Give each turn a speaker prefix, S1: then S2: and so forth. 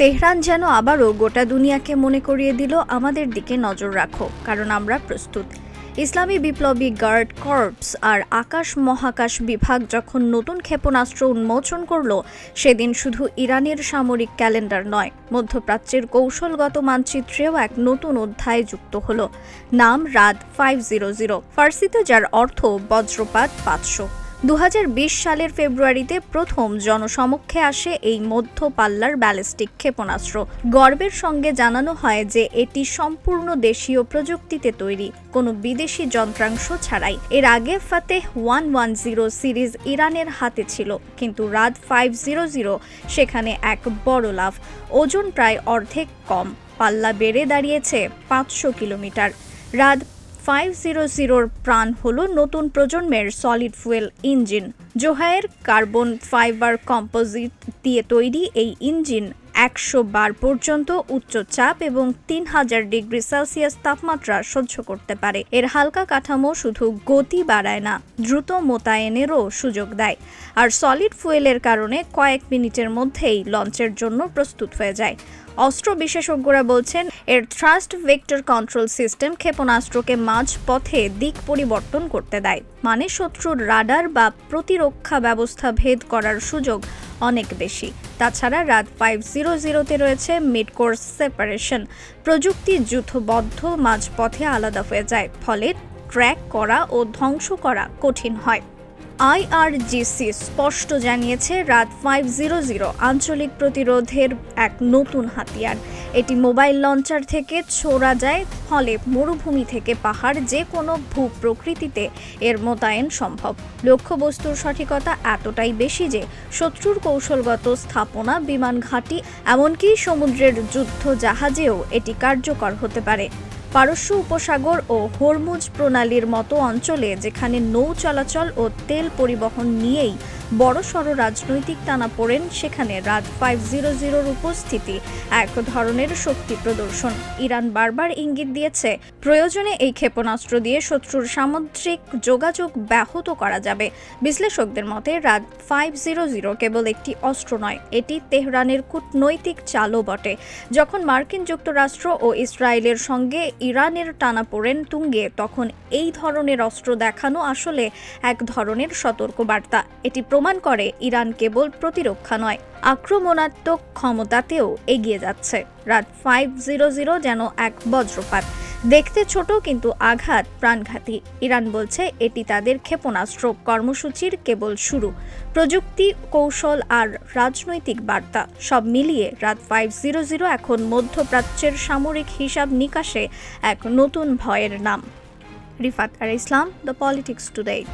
S1: Tehran যেন আবারও গোটা দুনিয়াকে মনে করিয়ে দিল, আমাদের দিকে নজর রাখো, কারণ আমরা প্রস্তুত। ইসলামী বিপ্লবী গার্ড কর্পস আর আকাশ মহাকাশ বিভাগ যখন নতুন ক্ষেপণাস্ত্র উন্মোচন করল, সেদিন শুধু ইরানের সামরিক ক্যালেন্ডার নয়, মধ্যপ্রাচ্যের কৌশলগত মানচিত্রেও এক নতুন অধ্যায় যুক্ত হল। নাম রাত ফাইভ জিরো জিরো ফার্সিতে যার অর্থ বজ্রপাত পাঁচশো। দু হাজার বিশ সালের ফেব্রুয়ারিতে প্রথম জনসমক্ষে আসে এই মধ্য পাল্লার ব্যালিস্টিক ক্ষেপণাস্ত্র। গর্বের সঙ্গে জানানো হয় যে এটি সম্পূর্ণ দেশীয় প্রযুক্তিতে তৈরি, কোনো বিদেশি যন্ত্রাংশ ছাড়াই। এর আগে Fateh one one zero series ইরানের হাতে ছিল, কিন্তু রাত ফাইভ জিরো জিরো সেখানে এক বড় লাভ ওজন প্রায় অর্ধেক কম। পাল্লা বেড়ে দাঁড়িয়েছে পাঁচশো কিলোমিটার। রাদ ফাইভ জিরো জিরোর প্রাণ হল নতুন প্রজন্মের সলিড ফুয়েল ইঞ্জিন জোহায়ের কার্বন ফাইবার কম্পোজিট দিয়ে তৈরি এই ইঞ্জিন একশো বার পর্যন্ত উচ্চ চাপ এবং তিন হাজার ডিগ্রি সেলসিয়াস তাপমাত্রা সহ্য করতে পারে। এর হালকা কাঠামো শুধু গতি বাড়ায় না, দ্রুত মোতায়েনেরও সুযোগ দেয়। আর সলিড ফুয়েলের কারণে কয়েক মিনিটের মধ্যেই লঞ্চের জন্য প্রস্তুত হয়ে যায়। অস্ত্র বিশেষজ্ঞরা বলছেন, এর থ্রাস্ট ভেক্টর কন্ট্রোল সিস্টেম ক্ষেপণাস্ত্রকে মাঝ পথে দিক পরিবর্তন করতে দেয় মানে শত্রুর রাডার বা প্রতিরক্ষা ব্যবস্থা ভেদ করার সুযোগ অনেক বেশি। তাছাড়া রাত ফাইভ জিরো জিরোতে রয়েছে মিড কোর্স সেপারেশন। প্রযুক্তি যুথবদ্ধ মাঝপথে আলাদা হয়ে যায়। ফলে ট্র্যাক করা ও ধ্বংস করা কঠিন হয়। আইআরজিসি স্পষ্ট জানিয়েছে, রাত ফাইভ জিরো জিরো আঞ্চলিক প্রতিরোধের এক নতুন হাতিয়ার। এটি মোবাইল লঞ্চার থেকে ছোড়া যায়, ফলে মরুভূমি থেকে পাহাড় যে কোনো ভূ প্রকৃতিতে এর মোতায়েন সম্ভব। লক্ষ্যবস্তুর সঠিকতা এতটাই বেশি যে, শত্রুর কৌশলগত স্থাপনা, বিমান ঘাঁটি, এমনকি সমুদ্রের যুদ্ধ জাহাজেও এটি কার্যকর হতে পারে। পারস্য উপসাগর ও হরমুজ প্রণালীর মতো অঞ্চলে যেখানে নৌ চলাচল ও তেল পরিবহন নিয়েই বড়সড় রাজনৈতিক টানা টানাপোড়েন সেখানে রাত ফাইভ জিরো জিরোর উপস্থিতি, এক ধরনের শক্তি প্রদর্শন। ইরান বারবার ইঙ্গিত দিয়েছে, প্রয়োজনে এই ক্ষেপণাস্ত্র দিয়ে শত্রুর সামুদ্রিক যোগাযোগ ব্যাহত করা যাবে। বিশ্লেষকদের মতে, রাত ফাইভ জিরো জিরো কেবল একটি অস্ত্র নয়, এটি তেহরানের কূটনৈতিক চালও বটে। যখন মার্কিন যুক্তরাষ্ট্র ও ইসরায়েলের সঙ্গে ইরানের টানা টানাপোড়েন তুঙ্গে, তখন এই ধরনের অস্ত্র দেখানো আসলে এক ধরনের সতর্কবার্তা। এটি প্রমাণ করে ইরান কেবল প্রতিরক্ষা নয়, আক্রমণাত্মক ক্ষমতাতেও এগিয়ে যাচ্ছে। রাত ফাইভ জিরো জিরো যেন এক বজ্রপাত। দেখতে ছোট কিন্তু আঘাত প্রাণঘাতী। ইরান বলছে এটি তাদের ক্ষেপণাস্ত্র, কর্মসূচির কেবল শুরু। প্রযুক্তি, কৌশল আর রাজনৈতিক বার্তা সব মিলিয়ে রাত ফাইভ জিরো জিরো এখন মধ্যপ্রাচ্যের সামরিক হিসাব নিকাশে এক নতুন ভয়ের নাম। রিফাত আর ইসলাম, দ্য পলিটিক্স টুডে।